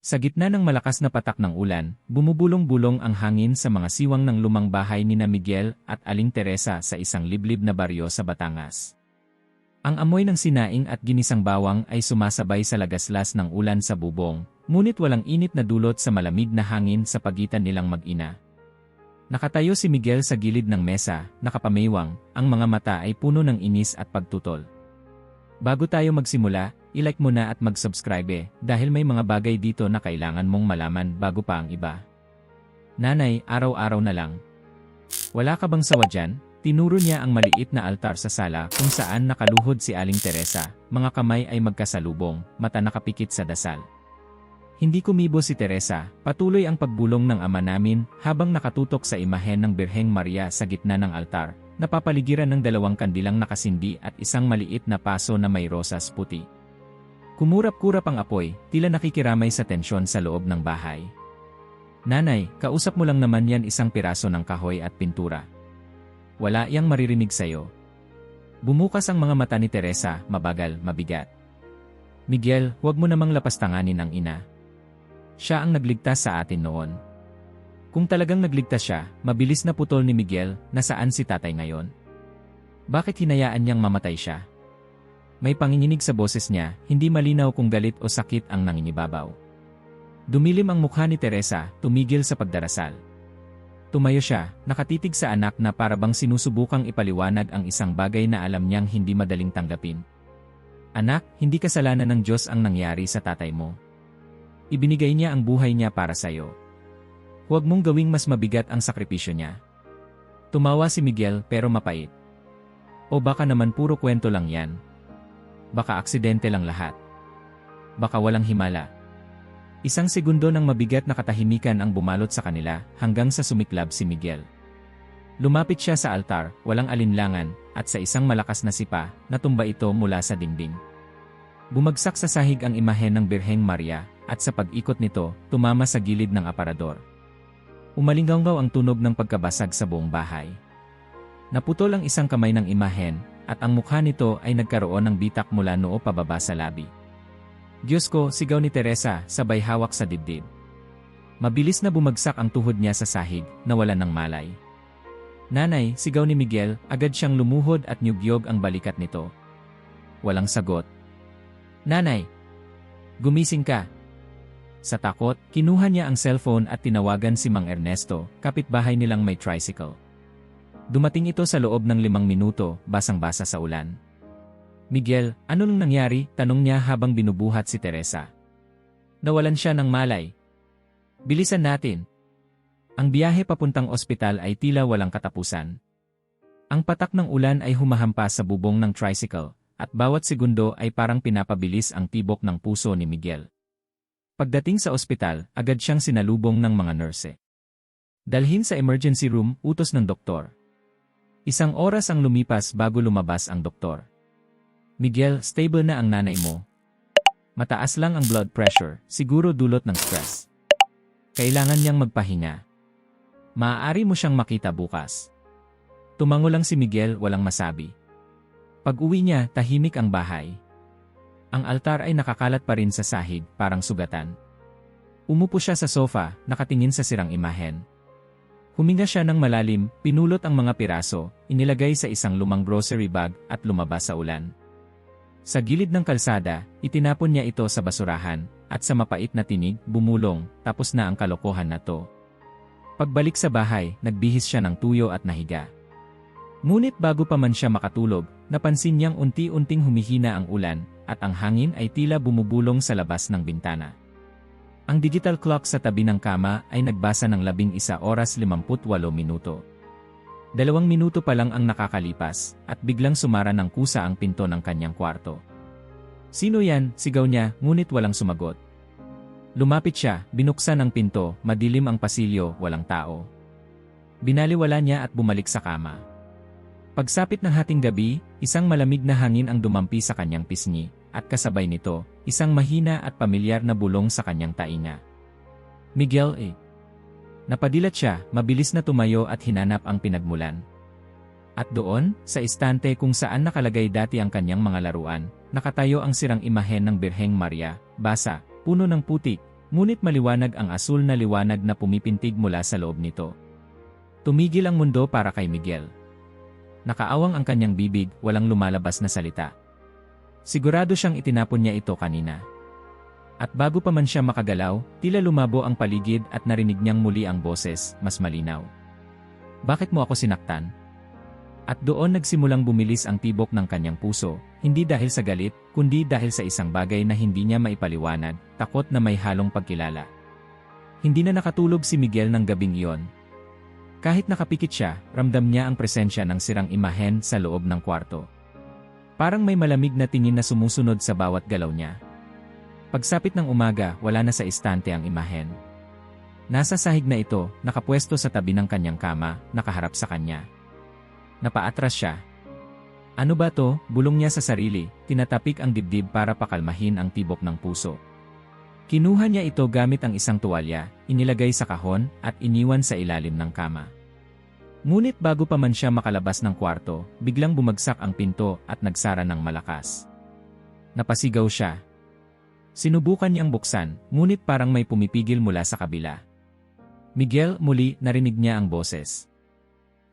Sa gitna ng malakas na patak ng ulan, bumubulong-bulong ang hangin sa mga siwang ng lumang bahay ni na Miguel at Aling Teresa sa isang liblib na baryo sa Batangas. Ang amoy ng sinaing at ginisang bawang ay sumasabay sa lagaslas ng ulan sa bubong, ngunit walang init na dulot sa malamig na hangin sa pagitan nilang mag-ina. Nakatayo si Miguel sa gilid ng mesa, nakapamaywang, ang mga mata ay puno ng inis at pagtutol. Bago tayo magsimula, i-like mo na at mag-subscribe eh, dahil may mga bagay dito na kailangan mong malaman bago pa ang iba. Nanay, araw-araw na lang. Wala ka bang sawa dyan? Tinuro niya ang maliit na altar sa sala kung saan nakaluhod si Aling Teresa, mga kamay ay magkasalubong, mata nakapikit sa dasal. Hindi kumibo si Teresa, patuloy ang pagbulong ng ama namin habang nakatutok sa imahen ng Birheng Maria sa gitna ng altar, napapaligiran ng dalawang kandilang nakasindi at isang maliit na paso na may rosas puti. Kumurap-kurap ang apoy, tila nakikiramay sa tensyon sa loob ng bahay. Nanay, kausap mo lang naman yan isang piraso ng kahoy at pintura. Wala iyang maririnig sa'yo. Bumukas ang mga mata ni Teresa, mabagal, mabigat. Miguel, huwag mo namang lapastanganin ang ina. Siya ang nagligtas sa atin noon. Kung talagang nagligtas siya, mabilis na putol ni Miguel na saan si tatay ngayon. Bakit hinayaan niyang mamatay siya? May panginginig sa boses niya, hindi malinaw kung galit o sakit ang nanginibabaw. Dumilim ang mukha ni Teresa, tumigil sa pagdarasal. Tumayo siya, nakatitig sa anak na parabang sinusubukang ipaliwanag ang isang bagay na alam niyang hindi madaling tanggapin. Anak, hindi kasalanan ng Diyos ang nangyari sa tatay mo. Ibinigay niya ang buhay niya para sa iyo. Huwag mong gawing mas mabigat ang sakripisyo niya. Tumawa si Miguel pero mapait. O baka naman puro kwento lang yan. Baka aksidente lang lahat. Baka walang himala. Isang segundo ng mabigat na katahimikan ang bumalot sa kanila hanggang sa sumiklab si Miguel. Lumapit siya sa altar, walang alinlangan, at sa isang malakas na sipa, natumba ito mula sa dingding. Bumagsak sa sahig ang imahen ng Birheng Maria, at sa pag-ikot nito, tumama sa gilid ng aparador. Umalinggaw ang tunog ng pagkabasag sa buong bahay. Naputol ang isang kamay ng imahen, at ang mukha nito ay nagkaroon ng bitak mula noo pababa sa labi. Diyos ko, sigaw ni Teresa, sabay hawak sa dibdib. Mabilis na bumagsak ang tuhod niya sa sahig, nawalan ng malay. Nanay, sigaw ni Miguel, agad siyang lumuhod at nyugyog ang balikat nito. Walang sagot. Nanay! Gumising ka! Sa takot, kinuha niya ang cellphone at tinawagan si Mang Ernesto, kapitbahay nilang may tricycle. Dumating ito sa loob ng limang minuto, basang-basa sa ulan. Miguel, ano nang nangyari? Tanong niya habang binubuhat si Teresa. Nawalan siya ng malay. Bilisan natin. Ang biyahe papuntang ospital ay tila walang katapusan. Ang patak ng ulan ay humahampas sa bubong ng tricycle, at bawat segundo ay parang pinapabilis ang tibok ng puso ni Miguel. Pagdating sa ospital, agad siyang sinalubong ng mga nurse. Dalhin sa emergency room, utos ng doktor. Isang oras ang lumipas bago lumabas ang doktor. Miguel, stable na ang nanay mo. Mataas lang ang blood pressure, siguro dulot ng stress. Kailangan niyang magpahinga. Maaari mo siyang makita bukas. Tumango lang si Miguel walang masabi. Pag uwi niya, tahimik ang bahay. Ang altar ay nakakalat pa rin sa sahig, parang sugatan. Umupo siya sa sofa, nakatingin sa sirang imahen. Huminga siya ng malalim, pinulot ang mga piraso, inilagay sa isang lumang grocery bag at lumabas sa ulan. Sa gilid ng kalsada, itinapon niya ito sa basurahan, at sa mapait na tinig, bumulong, tapos na ang kalokohan na to. Pagbalik sa bahay, nagbihis siya ng tuyo at nahiga. Ngunit bago pa man siya makatulog, napansin niyang unti-unting humihina ang ulan, at ang hangin ay tila bumubulong sa labas ng bintana. Ang digital clock sa tabi ng kama ay nagbasa ng labing isa oras 58 minuto. Dalawang minuto pa lang ang nakakalipas, at biglang sumara ng kusa ang pinto ng kanyang kwarto. Sino yan? Sigaw niya, ngunit walang sumagot. Lumapit siya, binuksan ang pinto, madilim ang pasilyo, walang tao. Binaliwala niya at bumalik sa kama. Pagsapit ng hating gabi, isang malamig na hangin ang dumampi sa kanyang pisngi, at kasabay nito, isang mahina at pamilyar na bulong sa kanyang tainga. Miguel A. Napadilat siya, mabilis na tumayo at hinanap ang pinagmulan. At doon, sa istante kung saan nakalagay dati ang kanyang mga laruan, nakatayo ang sirang imahen ng Birheng Maria, basa, puno ng putik, Ngunit maliwanag ang asul na liwanag na pumipintig mula sa loob nito. Tumigil ang mundo para kay Miguel. Nakaawang ang kanyang bibig, walang lumalabas na salita. Sigurado siyang itinapon niya ito kanina. At bago pa man siya makagalaw, tila lumabo ang paligid at narinig niyang muli ang boses, mas malinaw. Bakit mo ako sinaktan? At doon nagsimulang bumilis ang tibok ng kanyang puso, hindi dahil sa galit, kundi dahil sa isang bagay na hindi niya maipaliwanag, takot na may halong pagkilala. Hindi na nakatulog si Miguel ng gabing iyon. Kahit nakapikit siya, ramdam niya ang presensya ng sirang imahen sa loob ng kwarto. Parang may malamig na tingin na sumusunod sa bawat galaw niya. Pagsapit ng umaga, wala na sa istante ang imahen. Nasa sahig na ito, nakapwesto sa tabi ng kanyang kama, nakaharap sa kanya. Napaatras siya. Ano ba to? Bulong niya sa sarili, tinatapik ang dibdib para pakalmahin ang tibok ng puso. Kinuha niya ito gamit ang isang tuwalya, inilagay sa kahon, at iniwan sa ilalim ng kama. Ngunit bago pa man siya makalabas ng kwarto, biglang bumagsak ang pinto at nagsara ng malakas. Napasigaw siya. Sinubukan niyang buksan, ngunit parang may pumipigil mula sa kabila. Miguel muli narinig niya ang boses.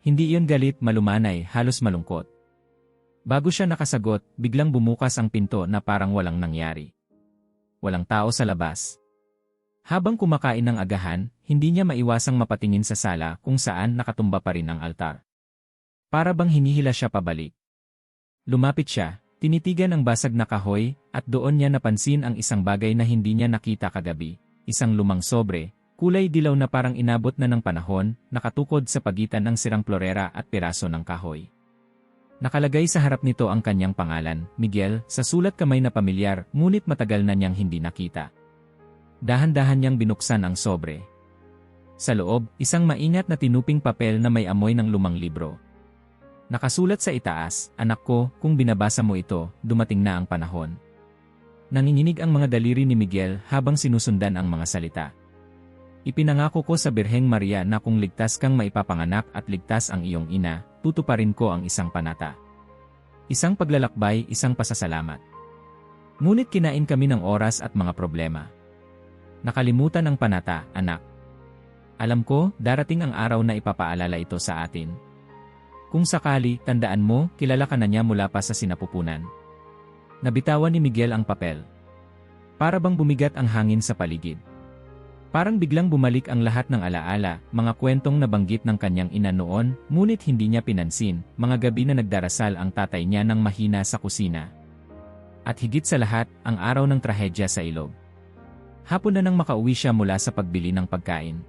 Hindi iyon galit malumanay, halos malungkot. Bago siya nakasagot, biglang bumukas ang pinto na parang walang nangyari. Walang tao sa labas. Habang kumakain ng agahan, hindi niya maiwasang mapatingin sa sala kung saan nakatumba pa rin ang altar. Para bang hinihila siya pabalik. Lumapit siya, tinitigan ang basag na kahoy, at doon niya napansin ang isang bagay na hindi niya nakita kagabi, isang lumang sobre, Kulay dilaw na parang inabot na ng panahon, nakatukod sa pagitan ng sirang florera at piraso ng kahoy. Nakalagay sa harap nito ang kanyang pangalan, Miguel, sa sulat kamay na pamilyar, ngunit matagal na niyang hindi nakita. Dahan-dahan niyang binuksan ang sobre. Sa loob, isang maingat na tinuping papel na may amoy ng lumang libro. Nakasulat sa itaas, anak ko, kung binabasa mo ito, dumating na ang panahon. Nanginginig ang mga daliri ni Miguel habang sinusundan ang mga salita. Ipinangako ko sa Birheng Maria na kung ligtas kang maipapanganak at ligtas ang iyong ina, tutuparin ko ang isang panata. Isang paglalakbay, isang pasasalamat. Ngunit kinain kami ng oras at mga problema. Nakalimutan ang panata, anak. Alam ko, darating ang araw na ipapaalala ito sa atin. Kung sakali, tandaan mo, kilala ka na niya mula pa sa sinapupunan. Nabitawan ni Miguel ang papel. Para bang bumigat ang hangin sa paligid. Parang biglang bumalik ang lahat ng alaala, mga kwentong nabanggit ng kanyang ina noon, ngunit hindi niya pinansin, mga gabi na nagdarasal ang tatay niya ng mahina sa kusina. At higit sa lahat, ang araw ng trahedya sa ilog. Hapon na nang makauwi siya mula sa pagbili ng pagkain.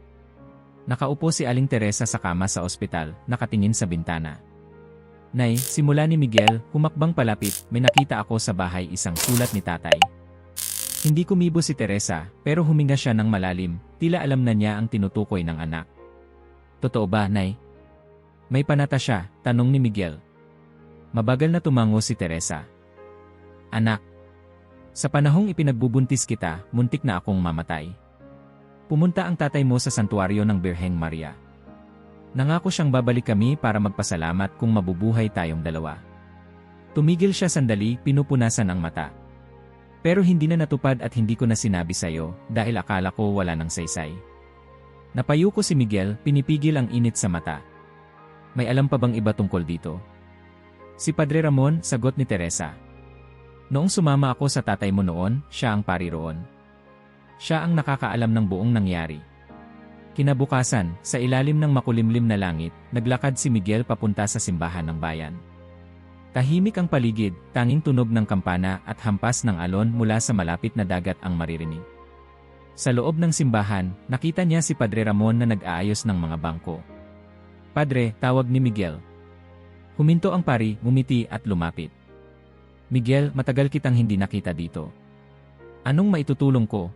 Nakaupo si Aling Teresa sa kama sa ospital, nakatingin sa bintana. Nay, simula ni Miguel, humakbang palapit, may nakita ako sa bahay isang sulat ni tatay. Hindi kumibo si Teresa, pero huminga siya ng malalim, tila alam na niya ang tinutukoy ng anak. Totoo ba, Nay? May panata siya, tanong ni Miguel. Mabagal na tumango si Teresa. Anak, sa panahong ipinagbubuntis kita, muntik na akong mamatay. Pumunta ang tatay mo sa santuario ng Birheng Maria. Nangako siyang babalik kami para magpasalamat kung mabubuhay tayong dalawa. Tumigil siya sandali, pinupunasan ang mata. Pero hindi na natupad at hindi ko na sinabi sa'yo dahil akala ko wala nang saysay. Napayuko si Miguel, pinipigil ang init sa mata. May alam pa bang iba tungkol dito? Si Padre Ramon, sagot ni Teresa. Noong sumama ako sa tatay mo noon, siya ang pari roon. Siya ang nakakaalam ng buong nangyari. Kinabukasan, sa ilalim ng makulimlim na langit, naglakad si Miguel papunta sa simbahan ng bayan. Tahimik ang paligid, tanging tunog ng kampana at hampas ng alon mula sa malapit na dagat ang maririnig. Sa loob ng simbahan, nakita niya si Padre Ramon na nag-aayos ng mga bangko. Padre, tawag ni Miguel. Huminto ang pari, ngumiti at lumapit. Miguel, matagal kitang hindi nakita dito. Anong maitutulong ko?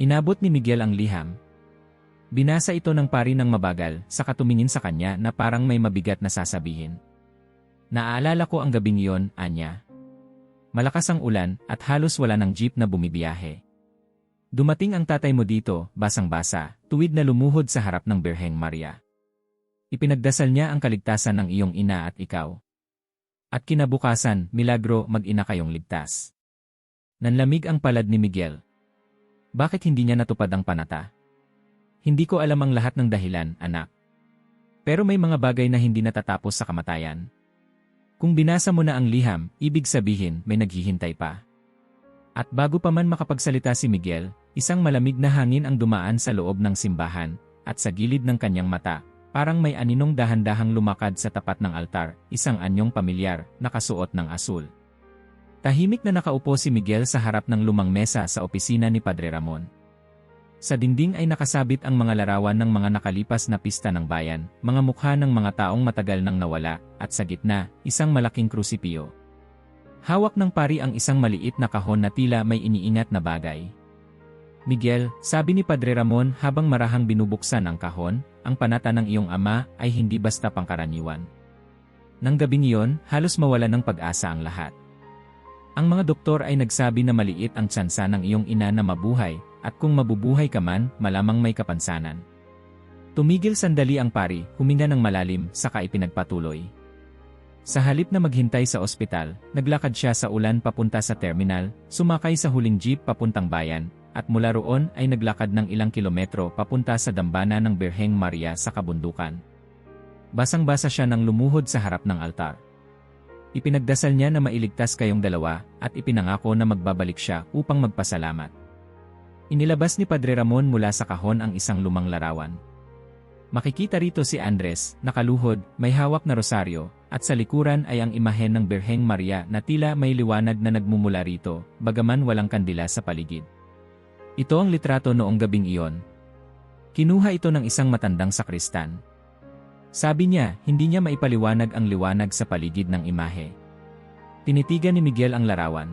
Inabot ni Miguel ang liham. Binasa ito ng pari ng mabagal, sa katumingin sa kanya na parang may mabigat na sasabihin. Naaalala ko ang gabing iyon, Anya. Malakas ang ulan at halos wala ng jeep na bumibiyahe. Dumating ang tatay mo dito, basang-basa, tuwid na lumuhod sa harap ng Birheng Maria. Ipinagdasal niya ang kaligtasan ng iyong ina at ikaw. At kinabukasan, milagro mag-ina kayong ligtas. Nanlamig ang palad ni Miguel. Bakit hindi niya natupad ang panata? Hindi ko alam ang lahat ng dahilan, anak. Pero may mga bagay na hindi natatapos sa kamatayan. Kung binasa mo na ang liham, ibig sabihin may naghihintay pa. At bago pa man makapagsalita si Miguel, isang malamig na hangin ang dumaan sa loob ng simbahan, at sa gilid ng kanyang mata, parang may aninong dahan-dahang lumakad sa tapat ng altar, isang anyong pamilyar, nakasuot ng asul. Tahimik na nakaupo si Miguel sa harap ng lumang mesa sa opisina ni Padre Ramon. Sa dingding ay nakasabit ang mga larawan ng mga nakalipas na pista ng bayan, mga mukha ng mga taong matagal nang nawala, at sa gitna, isang malaking krusipyo. Hawak ng pari ang isang maliit na kahon na tila may iniingat na bagay. Miguel, sabi ni Padre Ramon habang marahang binubuksan ang kahon, ang panata ng iyong ama ay hindi basta pangkaraniwan. Nang gabing iyon, halos mawala ng pag-asa ang lahat. Ang mga doktor ay nagsabi na maliit ang tsansa ng iyong ina na mabuhay, at kung mabubuhay ka man, malamang may kapansanan. Tumigil sandali ang pari, huminga ng malalim, saka ipinagpatuloy. Sa halip na maghintay sa ospital, naglakad siya sa ulan papunta sa terminal, sumakay sa huling jeep papuntang bayan, at mula roon ay naglakad ng ilang kilometro papunta sa dambana ng Birheng Maria sa kabundukan. Basang-basa siya nang lumuhod sa harap ng altar. Ipinagdasal niya na mailigtas kayong dalawa, at ipinangako na magbabalik siya upang magpasalamat. Inilabas ni Padre Ramon mula sa kahon ang isang lumang larawan. Makikita rito si Andres, nakaluhod, may hawak na rosaryo, at sa likuran ay ang imahen ng Birheng Maria na tila may liwanag na nagmumula rito, bagaman walang kandila sa paligid. Ito ang litrato noong gabing iyon. Kinuha ito ng isang matandang sakristan. Sabi niya, hindi niya maipaliwanag ang liwanag sa paligid ng imahe. Tinitigan ni Miguel ang larawan.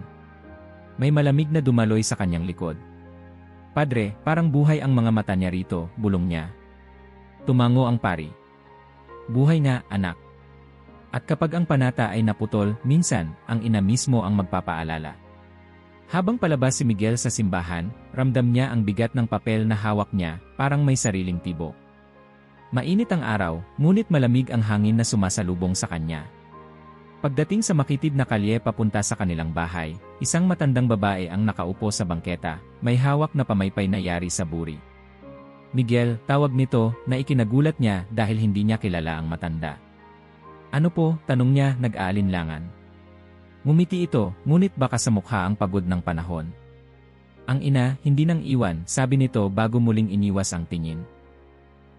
May malamig na dumaloy sa kanyang likod. Padre, parang buhay ang mga mata niya rito, bulong niya. Tumango ang pari. Buhay nga, anak. At kapag ang panata ay naputol, minsan, ang ina mismo ang magpapaalala. Habang palabas si Miguel sa simbahan, ramdam niya ang bigat ng papel na hawak niya, parang may sariling tibo. Mainit ang araw, ngunit malamig ang hangin na sumasalubong sa kanya. Pagdating sa makitid na kalye papunta sa kanilang bahay, isang matandang babae ang nakaupo sa bangketa, may hawak na pamaypay na yari sa buri. Miguel, tawag nito, na ikinagulat niya dahil hindi niya kilala ang matanda. Ano po, tanong niya, nag-aalinlangan. Ngumiti ito, ngunit baka sa mukha ang pagod ng panahon. Ang ina, hindi nang iwan, sabi nito bago muling iniwas ang tingin.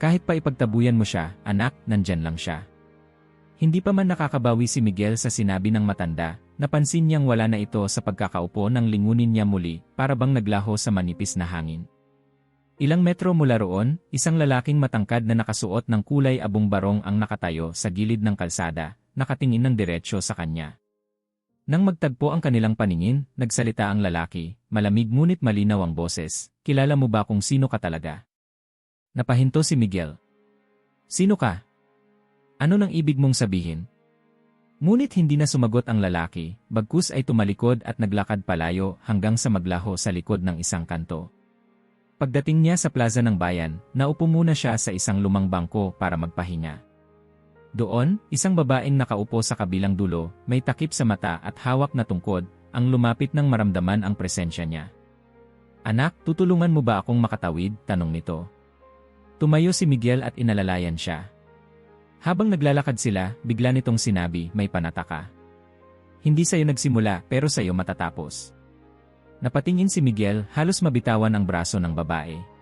Kahit pa ipagtabuyan mo siya, anak, nandyan lang siya. Hindi pa man nakakabawi si Miguel sa sinabi ng matanda, napansin niyang wala na ito sa pagkakaupo nang lingunin niya muli para bang naglaho sa manipis na hangin. Ilang metro mula roon, isang lalaking matangkad na nakasuot ng kulay abong barong ang nakatayo sa gilid ng kalsada, nakatingin ng diretsyo sa kanya. Nang magtagpo ang kanilang paningin, nagsalita ang lalaki, malamig ngunit malinaw ang boses, kilala mo ba kung sino ka talaga? Napahinto si Miguel. Sino ka? Ano nang ibig mong sabihin? Ngunit hindi na sumagot ang lalaki, bagkus ay tumalikod at naglakad palayo hanggang sa maglaho sa likod ng isang kanto. Pagdating niya sa plaza ng bayan, naupo muna siya sa isang lumang bangko para magpahinga. Doon, isang babaeng nakaupo sa kabilang dulo, may takip sa mata at hawak na tungkod, ang lumapit ng maramdaman ang presensya niya. Anak, tutulungan mo ba akong makatawid? Tanong nito. Tumayo si Miguel at inalalayan siya. Habang naglalakad sila, bigla nitong sinabi, may panataka. Hindi sa'yo nagsimula, pero sa'yo matatapos. Napatingin si Miguel, halos mabitawan ang braso ng babae.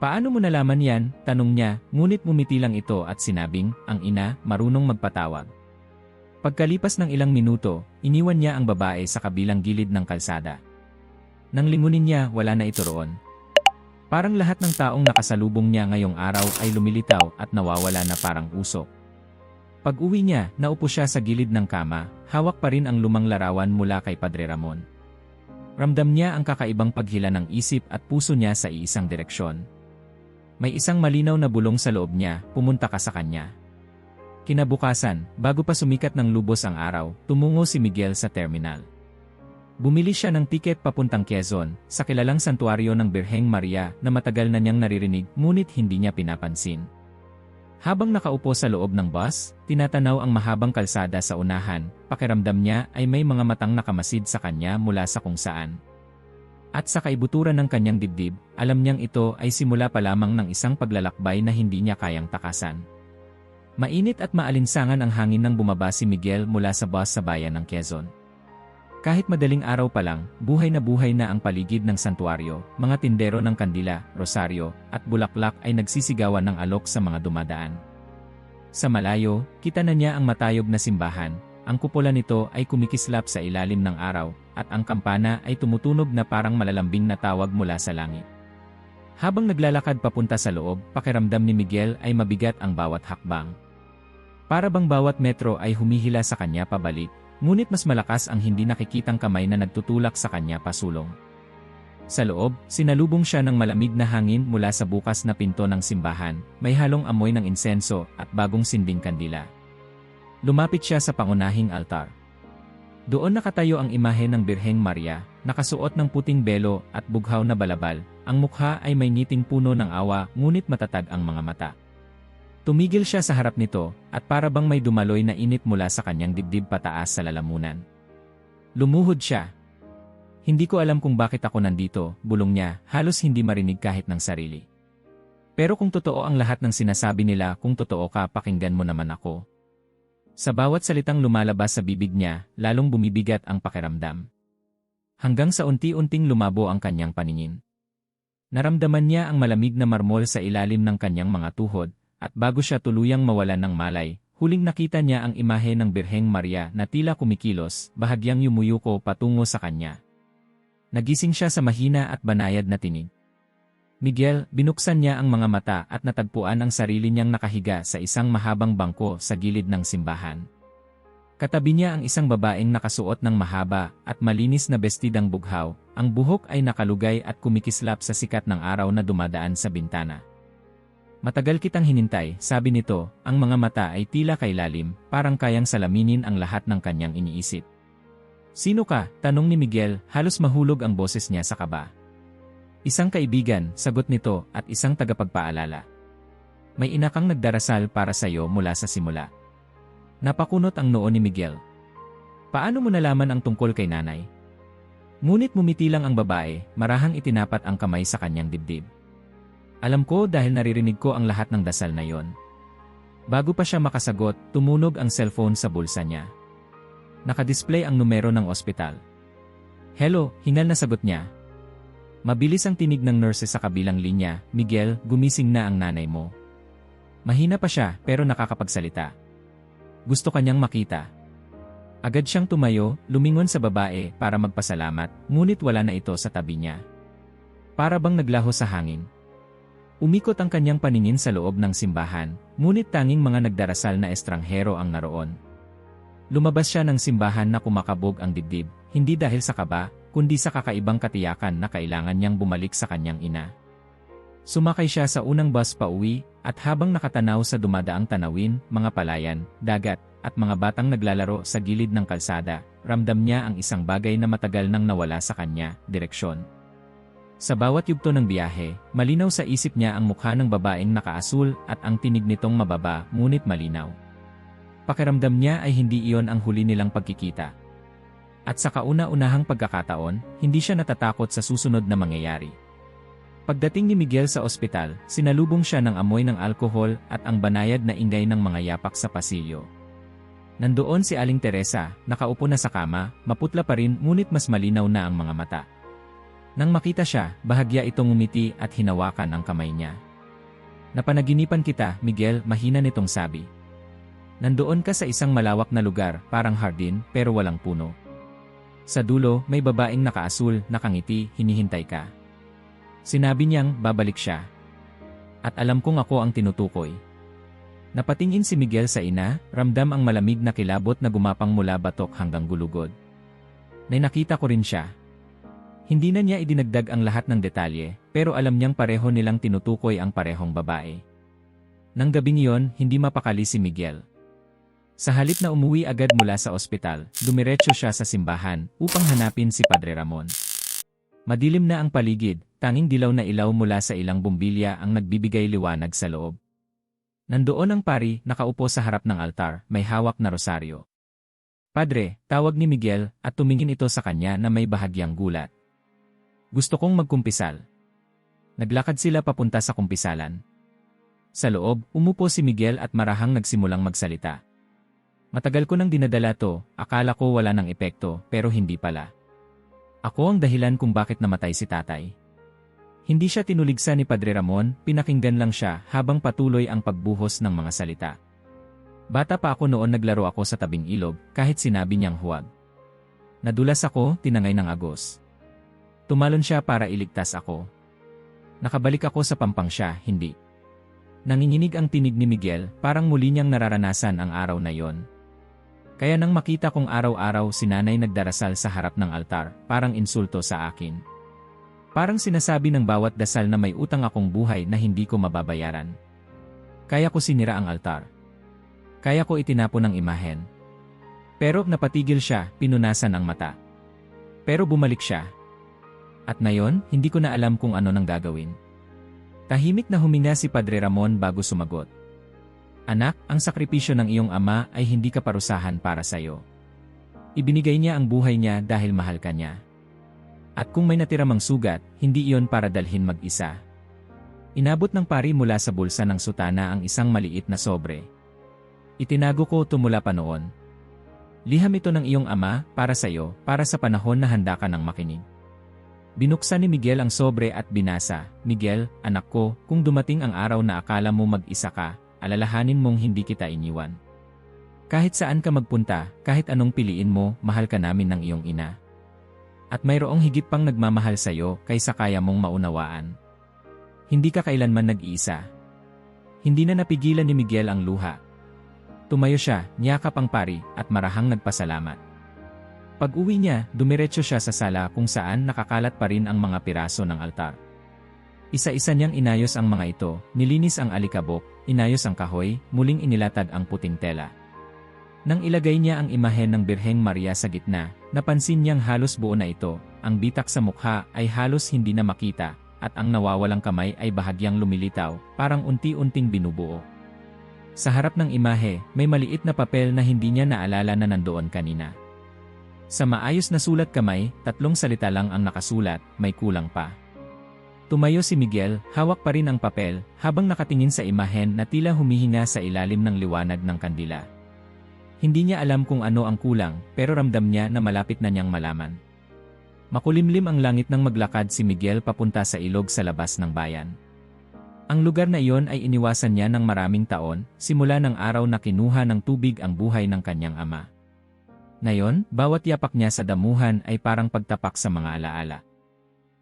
Paano mo nalaman yan? Tanong niya, ngunit mumiti lang ito at sinabing, ang ina, marunong magpatawag. Pagkalipas ng ilang minuto, iniwan niya ang babae sa kabilang gilid ng kalsada. Nang lingunin niya, wala na ito roon, Parang lahat ng taong nakasalubong niya ngayong araw ay lumilitaw at nawawala na parang usok. Pag uwi niya, naupo siya sa gilid ng kama, hawak pa rin ang lumang larawan mula kay Padre Ramon. Ramdam niya ang kakaibang paghila ng isip at puso niya sa iisang direksyon. May isang malinaw na bulong sa loob niya, pumunta ka sa kanya. Kinabukasan, bago pa sumikat ng lubos ang araw, tumungo si Miguel sa terminal. Bumili siya ng tiket papuntang Quezon, sa kilalang santuario ng Birheng Maria na matagal na niyang naririnig ngunit hindi niya pinapansin. Habang nakaupo sa loob ng bus, tinatanaw ang mahabang kalsada sa unahan, pakiramdam niya ay may mga matang nakamasid sa kanya mula sa kung saan. At sa kaibuturan ng kanyang dibdib, alam niyang ito ay simula pa lamang ng isang paglalakbay na hindi niya kayang takasan. Mainit at maalinsangan ang hangin nang bumaba si Miguel mula sa bus sa bayan ng Quezon. Kahit madaling araw pa lang, buhay na buhay na ang paligid ng santuaryo, mga tindero ng kandila, rosaryo, at bulaklak ay nagsisigawan ng alok sa mga dumadaan. Sa malayo, kita na niya ang matayog na simbahan, ang kupola nito ay kumikislap sa ilalim ng araw, at ang kampana ay tumutunog na parang malalambing na tawag mula sa langit. Habang naglalakad papunta sa loob, pakiramdam ni Miguel ay mabigat ang bawat hakbang. Para bang bawat metro ay humihila sa kanya pabalik, ngunit mas malakas ang hindi nakikitang kamay na nagtutulak sa kanya pasulong. Sa loob, sinalubong siya ng malamig na hangin mula sa bukas na pinto ng simbahan, may halong amoy ng insenso at bagong sinding kandila. Lumapit siya sa pangunahing altar. Doon nakatayo ang imahe ng Birheng Maria, nakasuot ng puting belo at bughaw na balabal, ang mukha ay may ngiting puno ng awa ngunit matatag ang mga mata. Tumigil siya sa harap nito, at para bang may dumaloy na init mula sa kanyang dibdib pataas sa lalamunan. Lumuhod siya. Hindi ko alam kung bakit ako nandito, bulong niya, halos hindi marinig kahit ng sarili. Pero kung totoo ang lahat ng sinasabi nila, kung totoo ka, pakinggan mo naman ako. Sa bawat salitang lumalabas sa bibig niya, lalong bumibigat ang pakiramdam. Hanggang sa unti-unting lumabo ang kanyang paningin. Naramdaman niya ang malamig na marmol sa ilalim ng kanyang mga tuhod, at bago siya tuluyang mawalan ng malay, huling nakita niya ang imahe ng Birheng Maria na tila kumikilos, bahagyang yumuyuko patungo sa kanya. Nagising siya sa mahina at banayad na tinig. Miguel, binuksan niya ang mga mata at natagpuan ang sarili niyang nakahiga sa isang mahabang bangko sa gilid ng simbahan. Katabi niya ang isang babaeng nakasuot ng mahaba at malinis na bestidang bughaw, ang buhok ay nakalugay at kumikislap sa sikat ng araw na dumadaan sa bintana. Matagal kitang hinintay, sabi nito, ang mga mata ay tila kailalim, parang kayang salaminin ang lahat ng kanyang iniisip. Sino ka? Tanong ni Miguel, halos mahulog ang boses niya sa kaba. Isang kaibigan, sagot nito, at isang tagapagpaalala. May inakang nagdarasal para sa iyo mula sa simula. Napakunot ang noo ni Miguel. Paano mo nalaman ang tungkol kay nanay? Ngunit mumiti lang ang babae, marahang itinapat ang kamay sa kanyang dibdib. Alam ko dahil naririnig ko ang lahat ng dasal na yon. Bago pa siya makasagot, tumunog ang cellphone sa bulsa niya. Nakadisplay ang numero ng ospital. Hello, hingal na sagot niya, Mabilis ang tinig ng nurse sa kabilang linya, Miguel, gumising na ang nanay mo. Mahina pa siya pero nakakapagsalita. Gusto kanyang makita. Agad siyang tumayo, lumingon sa babae para magpasalamat, ngunit wala na ito sa tabi niya. Para bang naglaho sa hangin. Umikot ang kanyang paningin sa loob ng simbahan, ngunit tanging mga nagdarasal na estranghero ang naroon. Lumabas siya ng simbahan na kumakabog ang dibdib, hindi dahil sa kaba, kundi sa kakaibang katiyakan na kailangan niyang bumalik sa kanyang ina. Sumakay siya sa unang bus pa uwi, at habang nakatanaw sa dumadaang tanawin, mga palayan, dagat, at mga batang naglalaro sa gilid ng kalsada, ramdam niya ang isang bagay na matagal nang nawala sa kanya, direksyon. Sa bawat yugto ng biyahe, malinaw sa isip niya ang mukha ng babaeng nakaasul at ang tinig nitong mababa ngunit malinaw. Pakiramdam niya ay hindi iyon ang huli nilang pagkikita, at sa kauna-unahang pagkakataon, hindi siya natatakot sa susunod na mangyayari. Pagdating ni Miguel sa ospital, sinalubong siya ng amoy ng alkohol at ang banayad na ingay ng mga yapak sa pasilyo. Nandoon si Aling Teresa, nakaupo na sa kama, maputla pa rin ngunit mas malinaw na ang mga mata. Nang makita siya, bahagya itong umiti at hinawakan ang kamay niya. Napanaginipan kita, Miguel, mahina nitong sabi. Nandoon ka sa isang malawak na lugar, parang hardin, pero walang puno. Sa dulo, may babaeng nakaasul, nakangiti, hinihintay ka. Sinabi niyang babalik siya. At alam kong ako ang tinutukoy. Napatingin si Miguel sa ina, ramdam ang malamig na kilabot na gumapang mula batok hanggang gulugod. Nay nakita ko rin siya. Hindi na niya idinagdag ang lahat ng detalye, pero alam niyang pareho nilang tinutukoy ang parehong babae. Nang gabing iyon, hindi mapakali si Miguel. Sa halip na umuwi agad mula sa ospital, dumiretso siya sa simbahan upang hanapin si Padre Ramon. Madilim na ang paligid, tanging dilaw na ilaw mula sa ilang bumbilya ang nagbibigay liwanag sa loob. Nandoon ang pari, nakaupo sa harap ng altar, may hawak na rosaryo. Padre, tawag ni Miguel at tumingin ito sa kanya na may bahagyang gulat. Gusto kong magkumpisal. Naglakad sila papunta sa kumpisalan. Sa loob, umupo si Miguel at marahang nagsimulang magsalita. Matagal ko nang dinadala to, akala ko wala ng epekto, pero hindi pala. Ako ang dahilan kung bakit namatay si tatay. Hindi siya tinuligsa ni Padre Ramon, pinakinggan lang siya habang patuloy ang pagbuhos ng mga salita. Bata pa ako noon naglaro ako sa tabing ilog kahit sinabi niyang huwag. Nadulas ako, tinangay ng agos. Tumalon siya para iligtas ako. Nakabalik ako sa pampang siya, hindi. Nanginginig ang tinig ni Miguel, parang muli niyang nararanasan ang araw na yon. Kaya nang makita kong araw-araw si nanay nagdarasal sa harap ng altar, parang insulto sa akin. Parang sinasabi ng bawat dasal na may utang akong buhay na hindi ko mababayaran. Kaya ko sinira ang altar. Kaya ko itinapon ang imahen. Pero napatigil siya, pinunasan ang mata. Pero bumalik siya. At ngayon, hindi ko na alam kung ano nang gagawin. Tahimik na huminga si Padre Ramon bago sumagot. Anak, ang sakripisyo ng iyong ama ay hindi kaparusahan para sa iyo. Ibinigay niya ang buhay niya dahil mahal ka niya. At kung may natira sugat, hindi iyon para dalhin mag-isa. Inabot ng pari mula sa bulsa ng sutana ang isang maliit na sobre. Itinago ko tumula pa noon. Liham ito ng iyong ama, para sa iyo, para sa panahon na handa ka ng makinig. Binuksan ni Miguel ang sobre at binasa, Miguel, anak ko, kung dumating ang araw na akala mo mag-isa ka, alalahanin mong hindi kita iniwan. Kahit saan ka magpunta, kahit anong piliin mo, mahal ka namin ng iyong ina. At mayroong higit pang nagmamahal sa iyo kaysa kaya mong maunawaan. Hindi ka kailanman nag-iisa. Hindi na napigilan ni Miguel ang luha, Tumayo siya, niyakap ang pari, at marahang nagpasalamat. Pag uwi niya, dumiretso siya sa sala kung saan nakakalat pa rin ang mga piraso ng altar. Isa-isa niyang inayos ang mga ito, nilinis ang alikabok, inayos ang kahoy, muling inilatag ang puting tela. Nang ilagay niya ang imahen ng Birheng Maria sa gitna, napansin niyang halos buo na ito, ang bitak sa mukha ay halos hindi na makita, at ang nawawalang kamay ay bahagyang lumilitaw, parang unti-unting binubuo. Sa harap ng imahe, may maliit na papel na hindi niya naalala na nandoon kanina. Sa maayos na sulat kamay, tatlong salita lang ang nakasulat, may kulang pa. Tumayo si Miguel, hawak pa rin ang papel, habang nakatingin sa imahen na tila humihinga sa ilalim ng liwanag ng kandila. Hindi niya alam kung ano ang kulang, pero ramdam niya na malapit na niyang malaman. Makulimlim ang langit nang maglakad si Miguel papunta sa ilog sa labas ng bayan. Ang lugar na iyon ay iniwasan niya ng maraming taon, simula ng araw na kinuha ng tubig ang buhay ng kanyang ama. Ngayon, bawat yapak niya sa damuhan ay parang pagtapak sa mga alaala.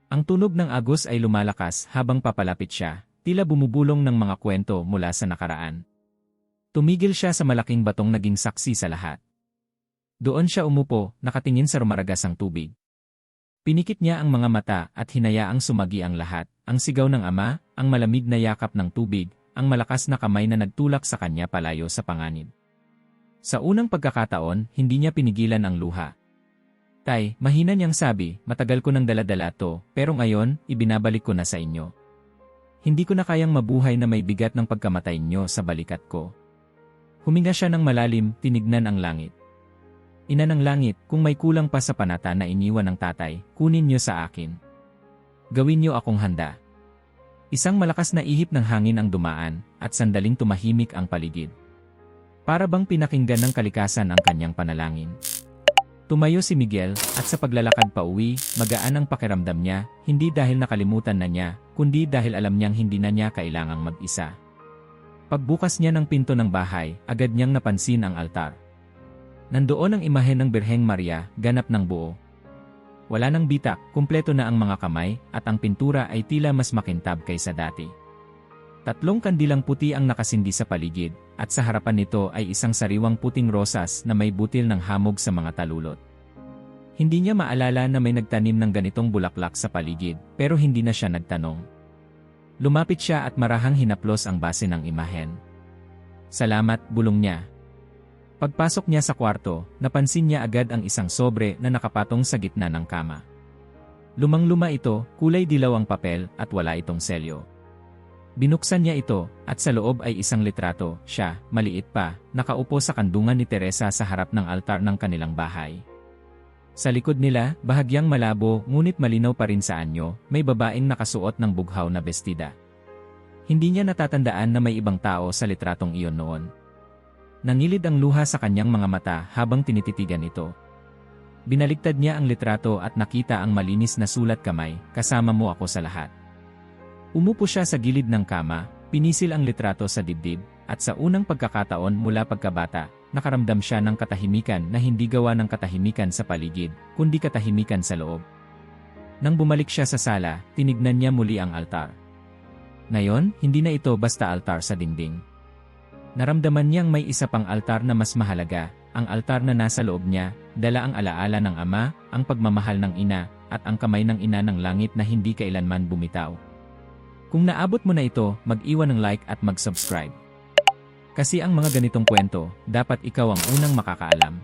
Ang tunog ng agos ay lumalakas habang papalapit siya, tila bumubulong ng mga kwento mula sa nakaraan. Tumigil siya sa malaking batong naging saksi sa lahat. Doon siya umupo, nakatingin sa rumaragasang tubig. Pinikit niya ang mga mata at hinayaang sumagi ang lahat, ang sigaw ng ama, ang malamig na yakap ng tubig, ang malakas na kamay na nagtulak sa kanya palayo sa panganib. Sa unang pagkakataon, hindi niya pinigilan ang luha. Tay, mahina niyang sabi, matagal ko nang daladala to, pero ngayon, ibinabalik ko na sa inyo. Hindi ko na kayang mabuhay na may bigat ng pagkamatay niyo sa balikat ko. Huminga siya ng malalim, tinignan ang langit. Ina ng langit, kung may kulang pa sa panata na iniwan ng tatay, kunin niyo sa akin. Gawin niyo akong handa. Isang malakas na ihip ng hangin ang dumaan, at sandaling tumahimik ang paligid. Para bang pinakinggan ng kalikasan ang kanyang panalangin. Tumayo si Miguel, at sa paglalakad pa uwi, magaan ang pakiramdam niya, hindi dahil nakalimutan na niya, kundi dahil alam niyang hindi na niya kailangang mag-isa. Pagbukas niya ng pinto ng bahay, agad niyang napansin ang altar. Nandoon ang imahen ng Birheng Maria, ganap ng buo. Wala nang bitak, kumpleto na ang mga kamay, at ang pintura ay tila mas makintab kaysa dati. Tatlong kandilang puti ang nakasindi sa paligid, at sa harapan nito ay isang sariwang puting rosas na may butil ng hamog sa mga talulot. Hindi niya maalala na may nagtanim ng ganitong bulaklak sa paligid, pero hindi na siya nagtanong. Lumapit siya at marahang hinaplos ang base ng imahen. Salamat, bulong niya, Pagpasok niya sa kwarto, napansin niya agad ang isang sobre na nakapatong sa gitna ng kama. Lumang-luma ito, kulay dilaw ang papel, at wala itong selyo. Binuksan niya ito, at sa loob ay isang litrato, siya, maliit pa, nakaupo sa kandungan ni Teresa sa harap ng altar ng kanilang bahay. Sa likod nila, bahagyang malabo ngunit malinaw pa rin sa anyo, may babaeng nakasuot ng bughaw na bestida. Hindi niya natatandaan na may ibang tao sa litratong iyon noon. Nangilid ang luha sa kanyang mga mata habang tinititigan ito. Binaligtad niya ang litrato at nakita ang malinis na sulat kamay, kasama mo ako sa lahat. Umupo siya sa gilid ng kama, pinisil ang litrato sa dibdib, at sa unang pagkakataon mula pagkabata, nakaramdam siya ng katahimikan na hindi gawa ng katahimikan sa paligid, kundi katahimikan sa loob. Nang bumalik siya sa sala, tinignan niya muli ang altar. Ngayon, hindi na ito basta altar sa dingding. Naramdaman niyang may isa pang altar na mas mahalaga, ang altar na nasa loob niya, dala ang alaala ng ama, ang pagmamahal ng ina, at ang kamay ng ina ng langit na hindi kailanman bumitaw. Kung naabot mo na ito, mag-iwan ng like at mag-subscribe. Kasi ang mga ganitong kwento, dapat ikaw ang unang makakaalam.